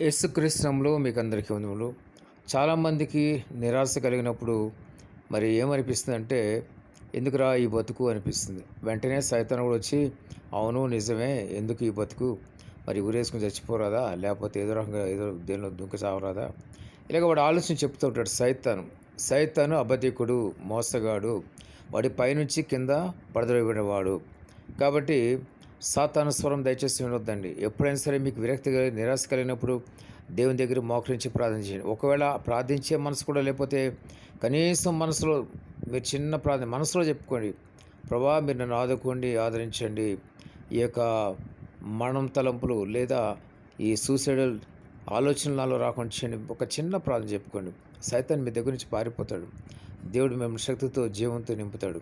యేసుక్రీస్తునంలో మీకు అందరికీ వందములు చాలామందికి నిరాశ కలిగినప్పుడు మరి ఏమనిపిస్తుంది అంటే ఎందుకురా ఈ బతుకు? అనిపిస్తుంది. వెంటనే సైతాన్ కూడా వచ్చి అవును నిజమే ఎందుకు ఈ బతుకు? మరి ఊరేసుకుని చచ్చిపోరాదా? లేకపోతే ఏదో రకంగా ఏదో దేనిలో దుంక చావరాదా? ఇలాగ వాడు ఆలోచన చెప్తూ ఉంటాడు సైతాను. సైతాను అబద్ధికుడు మోసగాడు. వాడి పైనుంచి కింద పడదొడబడినవాడు కాబట్టి సాతాను స్వరం దయచేసి వినొద్దండి. ఎప్పుడైనా సరే మీకు విరక్తి కలిగి నిరాశ కలిగినప్పుడు దేవుని దగ్గర మోకరించి ప్రార్థించండి ఒకవేళ ప్రార్థించే మనసు కూడా లేకపోతే కనీసం మనసులో మీరు చిన్న ప్రార్థన మనసులో చెప్పుకోండి. ప్రభా మీరు నన్ను ఆదుకోండి ఆదరించండి. ఈ యొక్క మరణం తలంపులు లేదా ఈ సూసైడల్ ఆలోచనలలో రాకుండా చేయండి. ఒక చిన్న ప్రార్థన చెప్పుకోండి. సైతాన్ని మీ దగ్గర నుంచి పారిపోతాడు. దేవుడు మిమ్మల్ని శక్తితో జీవంతో నింపుతాడు.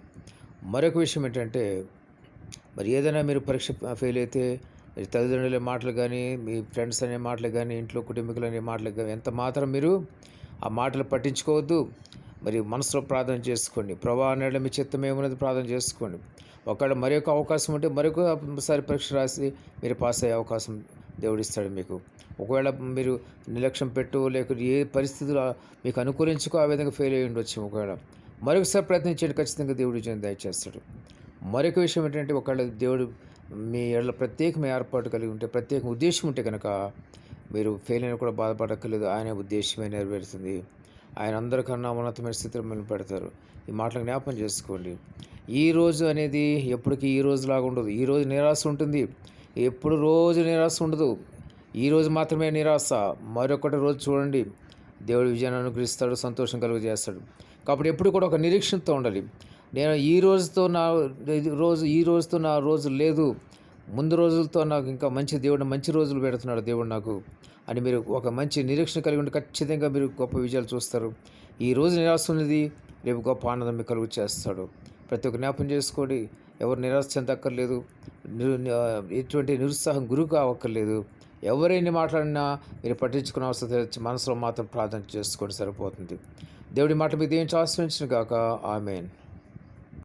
మరొక విషయం ఏంటంటే మరి ఏదైనా మీరు పరీక్ష ఫెయిల్ అయితే మీరు తల్లిదండ్రుల మాటలు కానీ మీ ఫ్రెండ్స్ అనే మాటలు కానీ ఇంట్లో కుటుంబీకులు అనే మాటలు కానీ ఎంత మాత్రం మీరు ఆ మాటలు పట్టించుకోవద్దు. మరి మనసులో ప్రార్థన చేసుకోండి. ప్రభా అనేలా మీ చిత్తం ఏమున్నది ప్రార్థన చేసుకోండి. ఒకవేళ మరొక అవకాశం ఉంటే మరొకసారి పరీక్ష రాసి మీరు పాస్ అయ్యే అవకాశం దేవుడిస్తాడు మీకు. ఒకవేళ మీరు నిర్లక్ష్యం పెట్టు లేకపోతే ఏ పరిస్థితులు మీకు అనుకూలించుకో ఆ విధంగా ఫెయిల్ అయ్యి ఉండొచ్చు ఒకవేళ మరొకసారి ప్రయత్నించండి. ఖచ్చితంగా దేవుడి దయచేస్తాడు మరొక విషయం ఏంటంటే ఒకవేళ దేవుడు మీ ఏళ్ళ ప్రత్యేకమైన ఏర్పాటు కలిగి ఉంటే ప్రత్యేక ఉద్దేశం ఉంటే కనుక మీరు ఫెయిల్ అయినా కూడా బాధపడక్కర్లేదు. ఆయన ఉద్దేశమే నెరవేరుతుంది. ఆయన అందరికన్నా ఉన్నతమైన స్థితిలో మిమ్మల్ని పెడతారు. ఈ మాటలు జ్ఞాపకం చేసుకోండి. ఈ రోజు అనేది ఎప్పటికీ ఈ రోజులాగా ఉండదు. ఈ రోజు నిరాశ ఉంటుంది. ఎప్పుడు రోజు నిరాశ ఉండదు. ఈ రోజు మాత్రమే నిరాశ. మరొకటి రోజు చూడండి. దేవుడు విజయాన్ని అనుగ్రహిస్తాడు సంతోషం కలుగజేస్తాడు. కాబట్టి ఎప్పుడు కూడా ఒక నిరీక్షణతో ఉండాలి. నేను ఈ రోజుతో నా రోజు ఈ రోజుతో నా రోజు లేదు. ముందు రోజులతో నాకు ఇంకా మంచి దేవుడు మంచి రోజులు పెడుతున్నాడు దేవుడు నాకు. అని మీరు ఒక మంచి నిరీక్షణ కలిగి ఉంటే ఖచ్చితంగా మీరు గొప్ప విజయాలు చూస్తారు. ఈ రోజు నిరాశ ఉన్నది రేపు గొప్ప ఆనందం మీకు కలుగు చేస్తాడు. ప్రతి ఒక్క జ్ఞాపం చేసుకోండి. ఎవరు నిరాశ చెందక్కర్లేదు. ఎటువంటి నిరుత్సాహం గురువు కావక్కర్లేదు. ఎవరైనా మాట్లాడినా మీరు పట్టించుకునే అవసరం మనసులో మాత్రం ప్రార్థన చేసుకోండి సరిపోతుంది. దేవుడి మాట మీద ఏం ఆశ్రయించిన కాక ఆమెన్.